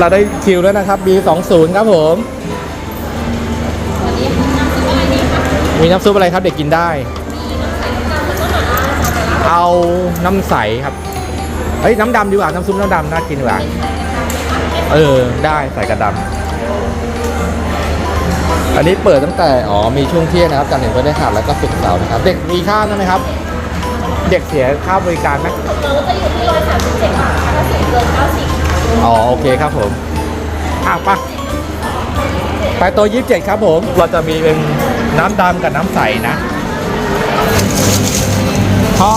เราได้คิวแล้วนะครับ B20 ครับผม มีน้ำซุปอะไรครับเด็กกินได้ เอาน้ำใสครับ เฮ้ยน้ำดำดีกว่า น้ำซุปน้ำดำน่ากินกว่า เออได้ใส่กระดำอันนี้เปิดตั้งแต่อ๋อมีช่วงเที่ยงนะครับจันทร์ถึงพฤหัสแล้วก็ศุกร์เสาร์นะครับ เด็กมีค่าไหมครับ เด็กเสียค่าบริการไหมเราจะอยู่ที่ร้อยสามสิบเจ็ดบาทถ้าสูงเกินเก้าสิบ อ๋อโอเคครับผมอะไปะไปโตัวยี่สิบเจ็ดครับผม เราจะมีเป็นน้ำดำกับน้ำใสนะพ่อ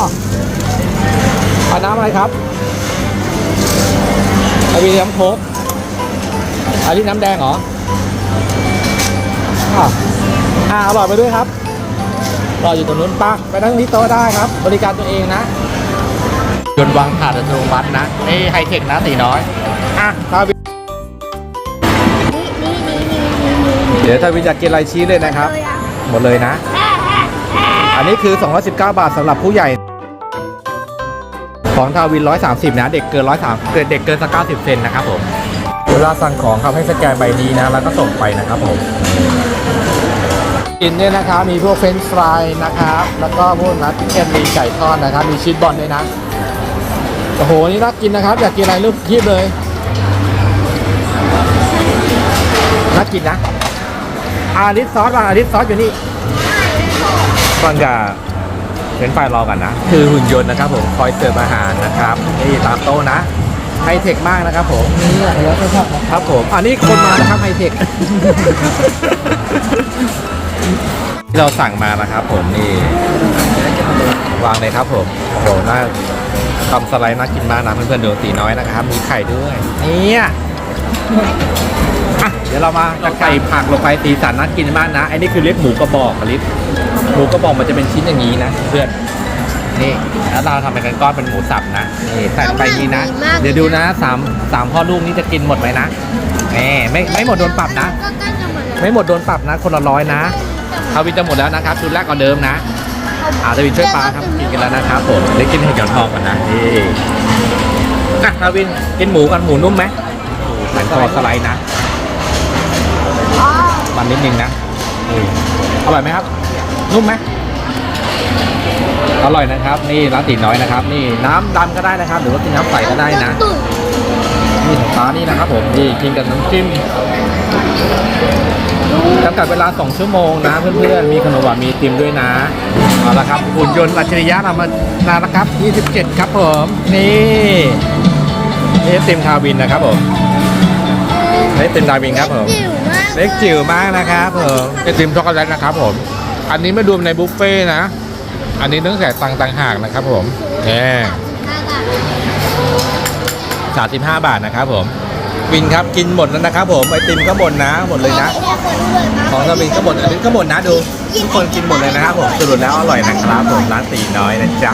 เอาน้ำอะไรครับเอาวีน้ำโค้กอันนี้น้ำแดงเหรออะอ่าอร่อยไปด้วยครับรออยู่ตรงนู้นปักไปนั่งที่โต๊ะได้ครับ บริการตัวเองนะ ยนต์วางถาดอัตโนมัตินะนี่ไฮเทคนะตีน้อยอะทาวินนี่นี่นี่นี่นี่นี่เดี๋ยวทาวินอยากกินอะไรชี้เลยนะครับเลยอะหมดเลยนะ อันนี้คือ 219 บาทสำหรับผู้ใหญ่ ของทาวิน 130 นะ เด็กเกิน 130เกินเด็กเกินสัก90 เซนนะครับผมเวลาสั่งของครับให้สแกนใบนี้นะ แล้วก็ส่งไปนะครับผมกินเนี่ยนะครับมีพวกเฟรนช์ฟรายนะครับ แล้วก็พวกนัดเอ็นมีไก่ทอดนะครับ มีชีสบอลด้วยนะ โอ้โหนี่น่ากินนะครับ อยากกินอะไรลูกคีบเลยน่ากินนะอาริสซอสบางอาริสซอสอยู่นี่ก่อนจะเป็นไฟรอกันนะ คือหุ่นยนต์นะครับผมคอยเสิร์ฟอาหารนะครับนี่ตามโต๊ะนะไฮเทคมากนะครับผมนี่อะไรแล้วก็ชอบครับครับผมอันนี้คนมานะครับไฮเทคที่เราสั่งมานะครับผมนี่วางเลยครับผมโอ้โหน่า ทำสไลด์น่ากินมากนะเพื่อนๆดูตีน้อยนะครับ มีไข่ด้วยเนี่ยอะเดี๋ยวเรามาจะไก่ผักลงไปตีสันน่ากินมากนะอันนี้คือเรียกหมูกระบอกอลิสหมูกระบอกมันจะเป็นชิ้นอย่างนี้นะเพื่อนนี่แล้วเราทำเป็นก้อนเป็นหมูสับนะนี่ใส่ลงไปอย่างนี้นะ เดี๋ยวดูนะสามสามพ่อลูกนี้จะกินหมดไหมนะแหมไม่ไม่หมดโดนปรับนะก็ใกล้จะหมดแล้วไม่หมดโดนปรับนะ คนละร้อยนะทาวินจะหมดแล้วนะครับชุดแรกก่อนเดิมนะ อาทาวินช่วยปลาครับกินกันแล้วนะครับผมได้กินเห็ดเขียวทองกันนะนี่อะทาวินกินหมูกันหมูนุ่มไหมหมูคอสไลด์นะอ๋อมันนิดนึงนะนี่อร่อยไหมครับ นุ่มไหมอร่อยนะครับ นี่ร้านตีน้อยนะครับ นี่น้ำดำก็ได้นะครับ หรือว่ากินน้ำใสก็ได้นะตุ่นนี่ของฟ้านี่นะครับผมนี่กินกับน้ำจิ้ม จำกัดเวลา 2 ชั่วโมงนะเพื่อนๆ มีขนมหวานมีไอติมด้วยนะ เอาละครับหุ่นยนต์อัจฉริยะเรามานาแล้วครับ 27 ครับผม นี่นี่ไอติมคาวินนะครับผมนี่ไอติมดาวินครับผมจิ๋วมากเล็กจิ๋วมากนะครับผมไอติมช็อกโกแลตนะครับผม อันนี้ไม่รวมในบุฟเฟ่ต์นะ อันนี้ต้องเสียตังค์ต่างหากนะครับผมแหมห้าบาทสามสิบห้าบาทนะครับผม วินครับกินหมดแล้วนะครับผมไอติมก็หมดนะหมดเลยนะเนี่ยคนด้วยนะ ของสวินก็หมดอันนี้ก็หมดนะดูทุกคนกินหมดเลยนะครับผมสรุปแล้วอร่อยนะครับผมร้านตีน้อยนะจ๊ะ